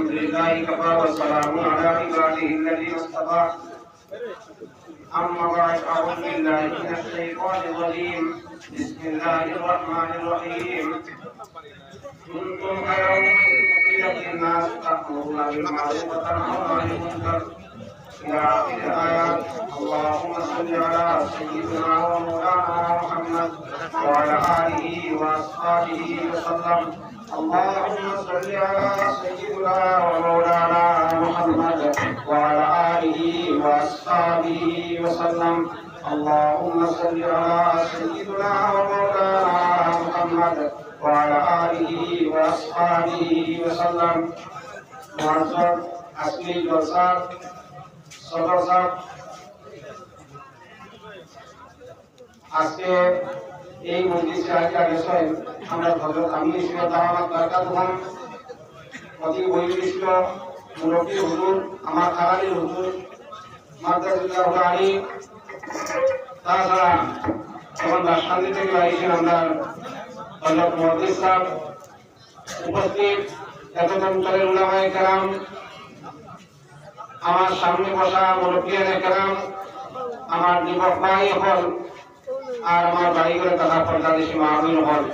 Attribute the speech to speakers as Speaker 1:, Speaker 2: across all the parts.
Speaker 1: الحمد لله كفى والسلام على عباده الذين اصطفى أما بعد أعوذ بالله من الشيطان الرجيم بسم الله الرحمن الرحيم. كنتم خير أخرجت للناس تأمرون بالمعروف وتنهون عن المنكر إلى آخر الآيات اللهم صل على سيدنا ومولانا محمد وعلى آله وأصحابه وسلم اللهم صل على سيدنا ومولانا محمد وعلى آله وأصحابه وسلم اللهم صل على سيدنا ومولانا محمد وعلى آله وأصحابه وسلم معزز أصلي جلسات সদর সাহেব আজকে এই মজলিসে আজকে গেছেন আমরা হজরত আমি ছিল দাওয়াত দরকার হন অতি বৈশিষ্ট্য, মুরব্বী হুজুর, আমার খালালি হুজুর তাছাড়া আমরা আমার সামনে বসা আমার যুবক ভাই হল আর আমার বাড়ি করে তথা পর্দাদেশী মাহবুল হল।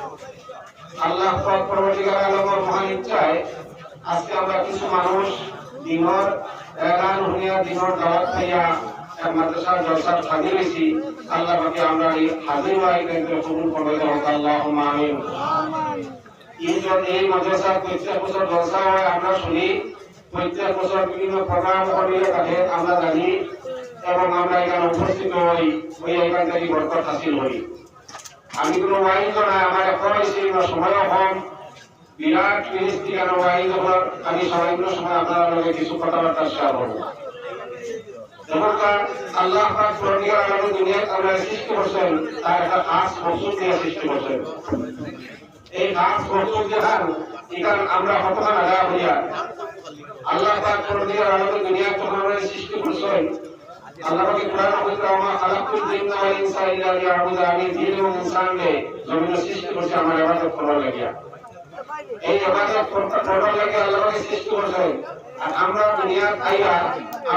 Speaker 1: আল্লাহ পরবর্তীকার আলমর মহান ইচ্ছায় আজকে আমরা কিছু মানুষ দিনর এলান, হুনিয়া দিনর দাওয়াত খাইয়া মাদ্রাসার জলসার হাজির হয়েছি। আল্লাহ পাকে আমরা এই হাজির হওয়াই কিন্তু কবুল করবে আল্লাহ আমিন। এই মাদ্রাসার প্রত্যেক বছর জলসা হয়, আমরা শুনি। প্রত্যেক বছর বিভিন্ন প্রোগ্রাম থাকে আমরা জানি। এবং আমরা এখানে উপস্থিত হই ওই এখান থেকে বরকত হাসিল হই। আমি কোনো ওয়াইজ নাই আমার ছিল সময়ও কম। বিরাট ফিরিস্তি কেন ওয়াইজ আমি সবাইগুলো সময় আপনার লগে কিছু কথাবার্তা শেয়ার করব। যখনকার আল্লাহ পাক পরনিয়ার আলাদা দুনিয়া আমরা সৃষ্টি করছেন, তার একটা খাস দিয়ে সৃষ্টি করছেন। এই খাস এখান আমরা হইয়া আল্লাহ পাক দুনিয়া যখন সৃষ্টি করছেন আল্লাহ পাকে কোরআন কইতে আমা খালাকুল জিন্না আমার দুনিয়া আইয়া আর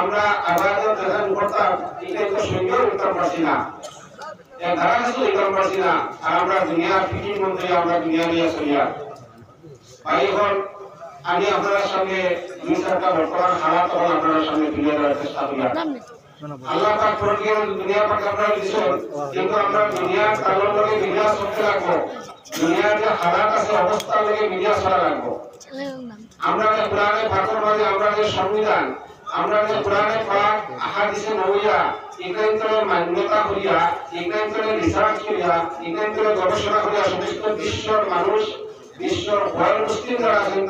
Speaker 1: আমরা দুনিয়া নিয়ে চলিয়া ভাই এখন আমি আপনার সঙ্গে দুই চারটা বর্তমান হালাত আপনার সঙ্গে তুলে চেষ্টা করি আমরা মান্যতা করিয়া একান্তরে রিসার্চ গবেষণা করিয়া মানুষ, বিশ্বর ভয় মুসলিম যারা আছেন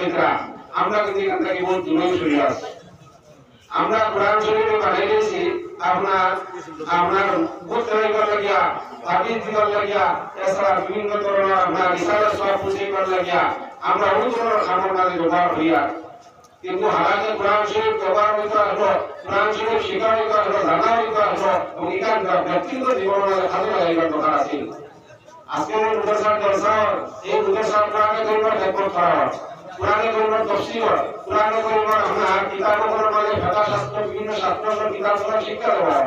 Speaker 1: নিতরা আমরা কিন্তু এখান থেকে বহুত দূরে সরে আসি আমরা কোরআন শরীফে দিয়েছি আপনার আপনার লাগিয়া তাবিজ দিবার লাগিয়া, এছাড়া বিভিন্ন ধরনের আপনার রিসার্চ সব করার লাগিয়া, আমরা অনেক ধরনের খামার মাঝে ব্যবহার হইয়া। কিন্তু হারাজে কোরআন শরীফ ব্যবহার হইতে আসলো কোরআন শরীফ শিকার হইতে আসলো জানা হইতে আসলো এবং এখান ব্যক্তিগত জীবনের মাঝে খালি লাগাইবার দরকার আছে। আজকের এই মুদরসার জলসার এই মুদরসার কোরআনে করা হয়। কোরআনে করিবার তফসির হয় কোরআনে আপনার কিতাবগুলোর মাঝে ফেকা শাস্ত্র বিভিন্ন শাস্ত্র কিতাবগুলো শিক্ষা দেওয়া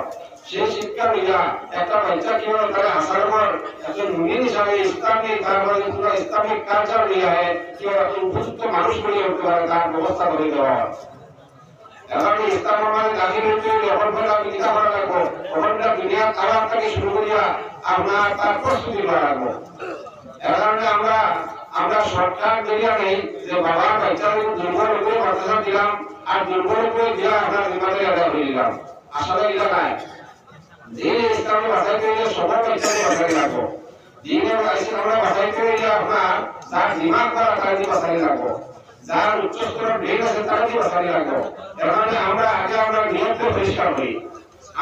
Speaker 1: সেই শিক্ষা নিয়া একটা বাচ্চা কীভাবে তারা আসার পর একজন মুমিন হিসাবে ইসলামিক তারপরে পুরো ইসলামিক কালচার নিয়ে আয় কীভাবে একজন উপযুক্ত মানুষ বলে উঠতে পারে, তার ব্যবস্থা করে দেওয়া এখন ইসলাম আমাদের দাখিল হইতে যখন আমি চিন্তা করা লাগবো। ওখানটা দুনিয়া খারাপ থেকে শুরু করিয়া আপনার তার প্রস্তুতি করা লাগবো। এখন আমরা আমরা সরকার জরিয়া নেই, যে বাবা বাচ্চার দুর্বল উপরে মাদ্রাসা দিলাম, আর দুর্বল উপরে দিয়া আমরা বিমানের আদায় হয়ে দিলাম আসলে এটা নাই। দিন ইসলামে বাঁচাইতে হইলে সবার বাচ্চাকে বাঁচাই লাগবো দিনের আমরা বাঁচাইতে হইলে আপনার তার দিমাগ করা তার দিয়ে বাঁচাই লাগবো যার উচ্চ স্তরের ব্রেন আছে তারা দিয়ে বাঁচাই লাগবো এখানে আমরা আগে আমরা নিয়ন্ত্রণ পরিষ্কার হই।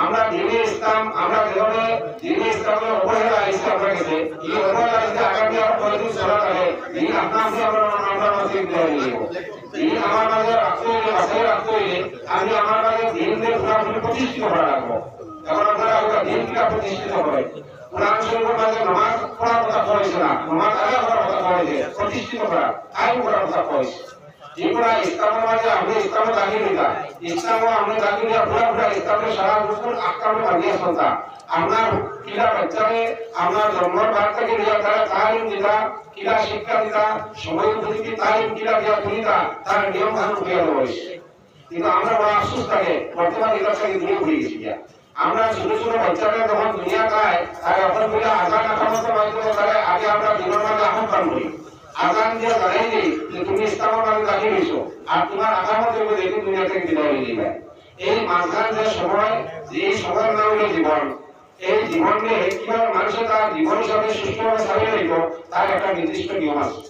Speaker 1: আমরা দিনে ইসলাম আমরা যেভাবে দিনে ইসলামের অবহেলা আপনার কাছে এই অবহেলা যদি আগামী আর কয়েকদিন চলা থাকে দিন আপনা আপনি আমরা আমরা মাঝে দেওয়া নিয়ে দিন আমার মাঝে রাখতে হইলে বাসায় রাখতে হইলে আমি আমার মাঝে দিনদের পুরাপুরি প্রতিষ্ঠিত করা রাখব এখন আপনারা ওটা দিন কিনা প্রতিষ্ঠিত করে। কোরআন শরীফের মাঝে পড়ার কথা কয়েছে না, নামাজ আদায় করার কথা কয়েছে প্রতিষ্ঠিত করা। আইন করার কথা কয়েছে মাঝে আপনি ইসলাম দাখিল নিতা ইসলাম আপনি দাখিল নিয়ে পুরা পুরা ইসলামের সারা বছর আক্রামে বানিয়ে চলতা আপনার কিলা বাচ্চারে আপনার জন্মের ভাগ থেকে নিয়ে তারা তালিম দিতা কিলা শিক্ষা দিতা, সময় উপযোগী তালিম কিলা দিয়া তুলিতা তার নিয়ম কানুন হইয়া দেওয়া কিন্তু আমরা বড় আফসোস থাকে, বর্তমান এটার সঙ্গে দূরে ঘুরে গেছি আমরা ছোট ছোট বাচ্চারা যখন দুনিয়া খায় আর এখন বলে, আজান আকামত মাধ্যমে তারা আগে আমরা মাঝে আহ্বান করি। আজান দিয়ে দিই যে তুমি ইসলামের মাঝে দাখিল হয়েছো আর তোমার আকামত হবে দেখুন দুনিয়া থেকে বিদায় হয়ে যাবে এই মাঝখান যে সময়, যে সময়ের নাম হলো জীবন, এই জীবনকে কীভাবে মানুষের তার জীবন হিসাবে সুষ্ঠুভাবে চালিয়ে নিত, তার একটা নির্দিষ্ট নিয়ম আছে।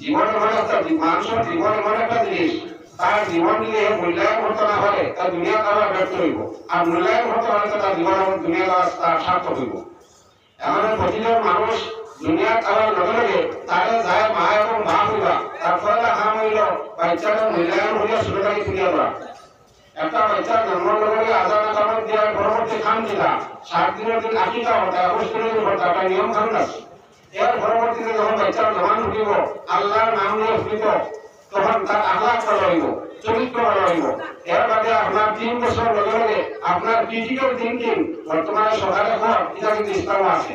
Speaker 1: জীবন মানে একটা মানুষের জীবন এমন একটা জিনিস, তার জীবন নিয়ে মূল্যায়ন করতে না হলে তার দুনিয়া তারা ব্যর্থ হইব। আর মূল্যায়ন করতে হলে তার জীবন এবং দুনিয়া তার সার্থক হইব। এমন প্রতিজন মানুষ দুনিয়া খাওয়ার লগে লগে তারে যায় মা এবং মা হইবা তারপরে কাম হইল বাচ্চাটা মূল্যায়ন হইয়া ছোটটাকে তুলিয়া দেওয়া একটা বাচ্চার জন্ম লগে আজান কামত দেওয়ার পরবর্তী খান দিলা সাত দিনের দিন আকিকা হতা একুশ দিনের দিন হতা একটা নিয়ম কানুন আছে। এর পরবর্তীতে যখন বাচ্চার জমান ঢুকিব আল্লাহর নাম নিয়ে ফুটিব, তখন তার আহ্লাদ ভালো হইব চরিত্র ভালো হইব এর বাদে আপনার তিন বছর লগে লগে আপনার ক্রিটিক্যাল থিঙ্কিং বর্তমানে সকালে হওয়ার এটা কিন্তু ইসলাম আছে।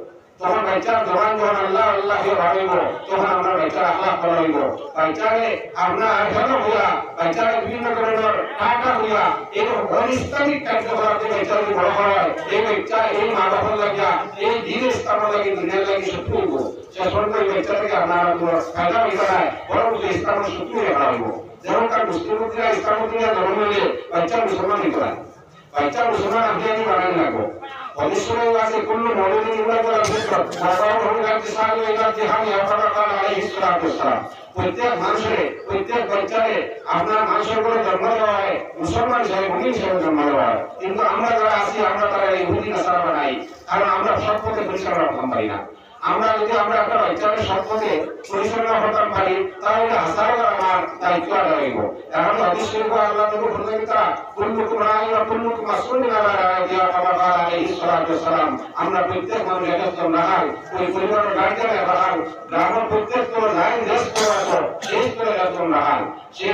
Speaker 1: তখন বাচ্চার জবান যখন আল্লাহ আল্লাহ হয়ে ভাবিব তখন আমরা বাচ্চার আল্লাহ ভাবিব বাচ্চারে আপনার হেলো হইয়া বাচ্চারে বিভিন্ন ধরনের টাকা হইয়া এরকম অনিস্তামিক কার্যকলাপ যে বাচ্চা যদি বড় হয় এই বাচ্চা এই মা বাবার লাগিয়া এই দিন ইসলামের লাগি দুনিয়ার লাগি শত্রু হইব সে সরকার এই বাচ্চা থেকে আপনারা কোনো ফায়দা হইতে নাই বরং যে ইসলামের শত্রু হয়ে হইব যেমন তার মুসলিমরা ইসলামীরা জন্ম নিলে বাচ্চা মুসলমান নিতে হয় বাচ্চা মুসলমান আপনি আমি বানান লাগবো অবশ্যই আছে কুল্লু মৌলুদিন ইউলাদ ওয়া ফিতরাত বাবাও হলো জিসাল ইলা জিহান ইয়াফারা কাল আলাইহিস সালাতু ওয়াসসালাম প্রত্যেক মানুষের, প্রত্যেক বাচ্চারে আপনার মানুষের করে জন্ম দেওয়া হয়, মুসলমান হিসাবে, মুমিন হিসাবে কারণ আমরা সব পথে পরিষ্কার রাখতাম পারি না। আমরা যদি আমরা একটা সৎ পথে পরিচালনা করতে পারি, তাহলে হাজারো আমার দায়িত্ব হইব এখন শরীফে আল্লাহ সালাতু ওয়াসসালাম আমরা প্রত্যেক মানুষ ওই গ্রামের প্রত্যেক লাইন করে আসো করে সেই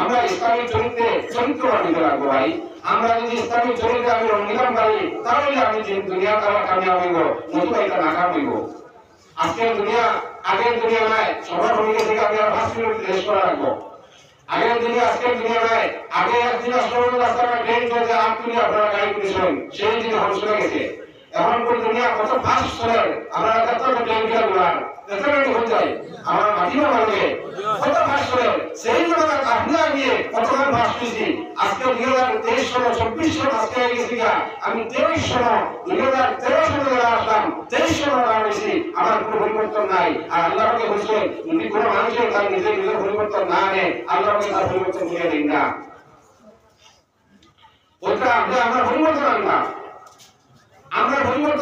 Speaker 1: আমরা ইসলামিক চরিত্রে চরিত্র বানিয়ে রাখব ভাই আমরা যদি ইসলামিক চরিত্রে আমি রঙ্গিলাম পারি তাহলে আমি যে দুনিয়া তারা কামিয়াব হইব, নতুবা এটা নাকাম হইব। আজকের দুনিয়া, আগের দুনিয়া নয় সবার ভূমিকা থেকে আমি আর মিনিট শেষ করে রাখব আগের দুনিয়া আজকের দুনিয়া নয়, আগে একদিন আসলে রাস্তাটা ট্রেন চলছে আম তুলি আপনারা গাড়ি পুলিশ সেই দিন হন গেছে। কোন দুনিয়া কত ফাস্ট চলে আমরা কত মিনিট হয়ে যায় আমার ভালো কত ফাস্ট চলে সেই জন্য আমি কতক্ষণ ফাস্ট হয়েছি আজকে দুই হাজার তেইশ সাল চব্বিশ আজকে হয়ে গেছি আমি তেইশ দুই হাজার তেরো আসলাম, তেইশ হয়েছি আমার কোনো পরিবর্তন নাই। আর আল্লাহকে বলছে, যদি কোনো মানুষের তার নিজের নিজের পরিবর্তন না আনে আল্লাহকে তার পরিবর্তন করে দিন না। আমরা পরিবর্তন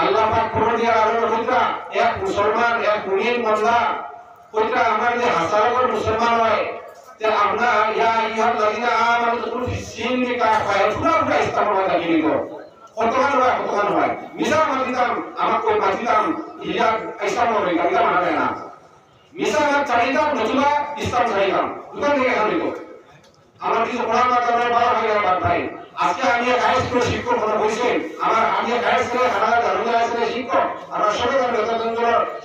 Speaker 1: আল্লাহ পাক দিয়া আলোচনা কইতা এক মুসলমান এক আমার যে হাজারো মুসলমান হয় যে আমরা ইয়া আইয়ুহাল লাযিনা আমানু দুখুলু ফিস সিলমি কাফা পুরা পুরা ইসলাম মানা যায় না। মিসামাত চাহিদাম নতুবা ইসলাম দোকান থেকে এখান থেকে। আমার কিছু পড়া কারণে ভালো হয়ে গেল ভাই। আজকে আমি হাই স্কুলের শিক্ষক কথা বলছেন আমার আমি হাই স্কুলে হাই স্কুলের শিক্ষক। আমার সঙ্গে আমি যতজন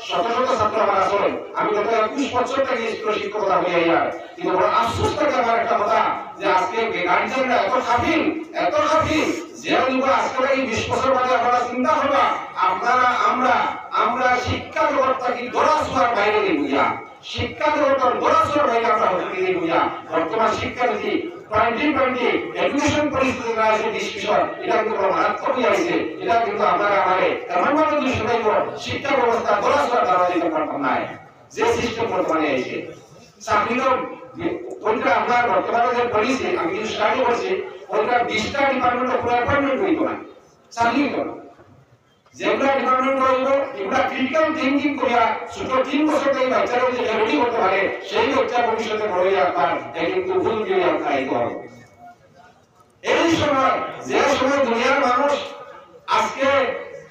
Speaker 1: শত শত ছাত্র আমার আসলে আমি গত একুশ বছর থেকে স্কুলের শিক্ষকতা হয়ে যাই কিন্তু বড় আফসোস থাকে আমার একটা কথা, যে আজকে গার্জিয়ানরা এত খাফিন এত খাফিন যে আজকে এই বিশ বছর বাদে আপনারা চিন্তা করবা আপনারা আমরা আমরা শিক্ষা জগৎটাকে দরাসুয়ার বাইরে নিয়ে বুঝা শিক্ষা জগতের দরাসুয়ার বাইরে আমরা হতে নিয়ে বুঝা বর্তমান শিক্ষা নীতি টোয়েন্টি টোয়েন্টি এডুকেশন পরিস্থিতি আছে ডিসকাশন এটা কিন্তু মারাত্মক হয়ে আছে এটা কিন্তু আপনারা আমারে এমন ভাবে যদি শুনাইব শিক্ষা ব্যবস্থা দরাসুয়ার দ্বারা দিতে পারতাম না। যে সিস্টেম বর্তমানে আছে চাকরিও কোনটা আপনার বর্তমানে যে পলিসি আমি কিছু স্টাডি করছি ওইটা বিশটা ডিপার্টমেন্ট পুরো অ্যাপয়েন্টমেন্ট হইতো না। চাকরি না। যেগুলা ডিপার্টমেন্ট রইব এগুলা ক্রিটিক্যাল থিঙ্কিং করিয়া, ছোট তিন বছর থেকে বাচ্চারা যে রেডি করতে পারে, সেই বাচ্চা ভবিষ্যতে বড় এই কিন্তু এই সময়, যে সময় দুনিয়ার মানুষ আজকে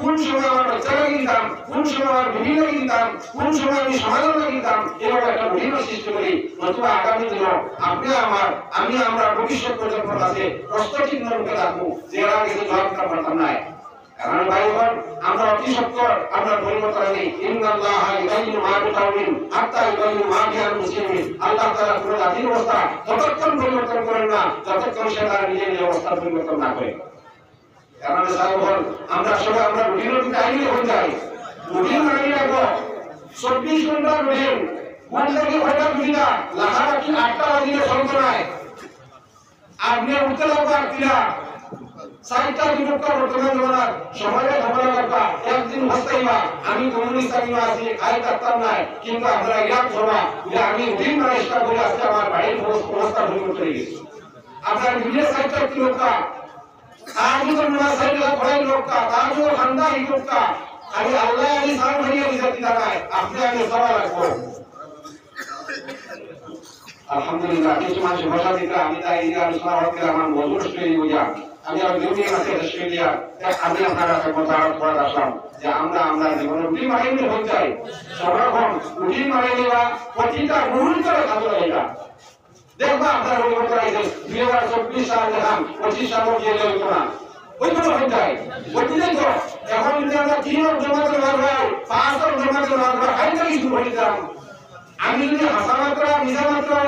Speaker 1: কোন সময় আমার বাচ্চাকে দিতাম কোন সময় আমার বিভিন্ন দিতাম কোন সময় আমি সমাধান দিতাম এভাবে একটা বিভিন্ন সৃষ্টি করি। নতুবা আগামী দিন আপনি আমার, আমি আমরা ভবিষ্যৎ প্রজন্মের কাছে কষ্ট রূপে রাখব যে এরা কিছু জবাব দিতে পারতাম কারণ আমরা অতি সত্তর আমরা মা হাত্তা মা মুসলিমিন। আল্লাহ তাআলা জাতির অবস্থা পরিবর্তন করেন না সে তার নিজের অবস্থা পরিবর্তন না করে। কারণ সাহেবগণ আমরা সবাই, আমরা রুটিন রুটিন টাইমে হয়ে যাই রুটিন মানে রাখব। চব্বিশ ঘণ্টা রুটিন ঘণ্টা কি ঘণ্টা রুটিন না লাখাটা কি আটটা বাজিলে সন্তনায় আপনি উঠতে লাগবে আমি আপনারা পড়াই লোকা তাজু খান্দা এই লোকা আমি আল্লাহ আলী সাহেব ভাইয়া রিজাতি দাঁড়ায় আপনি আমি সবাই রাখব আলহামদুলিল্লাহ দেখবা আপনার পরিবর্তন আছে দুই হাজার চব্বিশ সাল দেখান পঁচিশ সাল দিয়ে যেত না ওইগুলো যায় বুঝলেন তো এখন যদি আমরা তিন জমাতে লাগবে পাঁচ জমা জমা দিলাম আমি যদি হাসা মাত্রা মিশা মাত্রা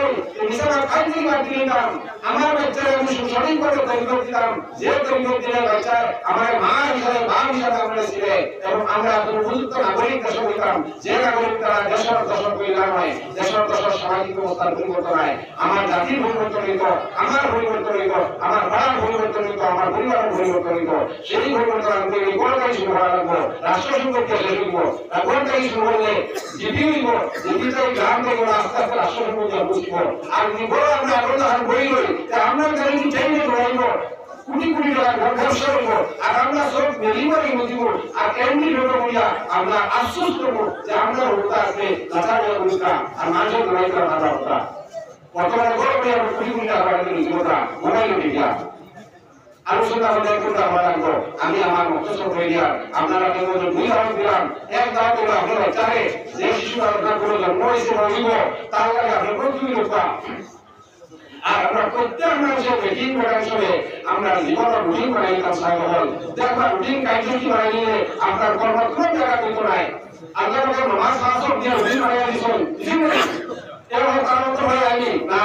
Speaker 1: মিশা মাত্রা খাই থেকে বাদ দিয়ে দিতাম। আমার বাচ্চারা আমি সঠিক ভাবে তৈরি দিতাম। যে তৈরি দিলে বাচ্চা আমার মা হিসাবে মা হিসাবে আমরা ছিলে এবং আমরা উপযুক্ত নাগরিক দেশ হইতাম। যে নাগরিক তারা দেশের দশক কল্যাণ হয় দেশের দশক সামাজিক ব্যবস্থার পরিবর্তন হয় আমার জাতির পরিবর্তন হইত, আমার পরিবর্তন হইত, আমার পাড়ার পরিবর্তন হইত, আমার পরিবারের পরিবর্তন হইত। সেই পরিবর্তন আমি কোনটাই শুরু করা লাগবো, রাষ্ট্র সম্পর্কে শেষ হইব কোনটাই শুরু করলে? জিপি হইব জিপিটাই গ্রাম থেকে আস্তে আস্তে রাষ্ট্র সম্পর্কে বুঝব আর বড় আমরা এখন যখন বই লই তা আমরা জানি চাইলে ধরাইব কোটি কোটি টাকা ব্যবসা করব আর আমরা সব ডেলিভারি দিব আর এমনি ঢোকা বলিয়া আমরা আমরা বড় বড় আলোচনা আমাদের আমি আমার মস্তিষ্ক হয়ে দিয়া আপনারা কেমন দুই ধারণ দিলাম? এক ধারণ করে আপনারা চারে যে শিশু আপনার কোনো জন্ম হয়েছে মরিব তার লাগে আপনার প্রচুর আর আমরা প্রত্যেক মানুষের মিটিং করার সময় আমরা জীবন রুটিন বানাই তার সাহেব দেখবা রুটিন কার্যসূচি আপনার কর্ম কোনো জায়গা কিন্তু নাই। না।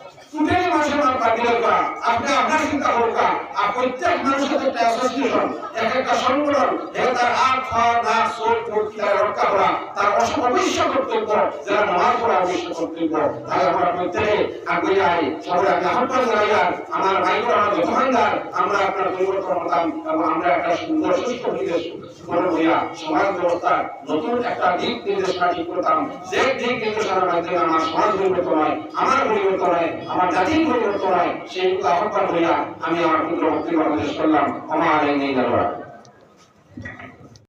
Speaker 1: টুটেলি মানুষের নাম কাটিয়ে করা। আপনি আপনার চিন্তা করুকা আর প্রত্যেক মানুষের একটা অ্যাসোসিয়েশন এক একটা সংগঠন, এক তার হাত খাওয়া চোখ, মুখ, তার রক্ষা করা, তার অবশ্য কর্তব্য, যারা নামাজ পড়া অবশ্য কর্তব্য। তাই আমরা প্রত্যেকে আগে যাই সবাই আগে আহ্বান জানাই, আমার ভাইগুলো আমার দোকানদার আমরা আপনার পরিবর্তন হতাম এবং আমরা একটা সুন্দর সুস্থ করে হইয়া সমাজ ব্যবস্থার নতুন একটা দিক নির্দেশনা ঠিক করতাম। যে দিক নির্দেশনার মাধ্যমে আমার সমাজ পরিবর্তন হয়, আমার পরিবর্তন হয় আমার জাতির পরিবর্তন হয়, সেই আহ্বান হইয়া আমি আমার পুত্র বাংলাদেশ করলাম। আমার এই নেই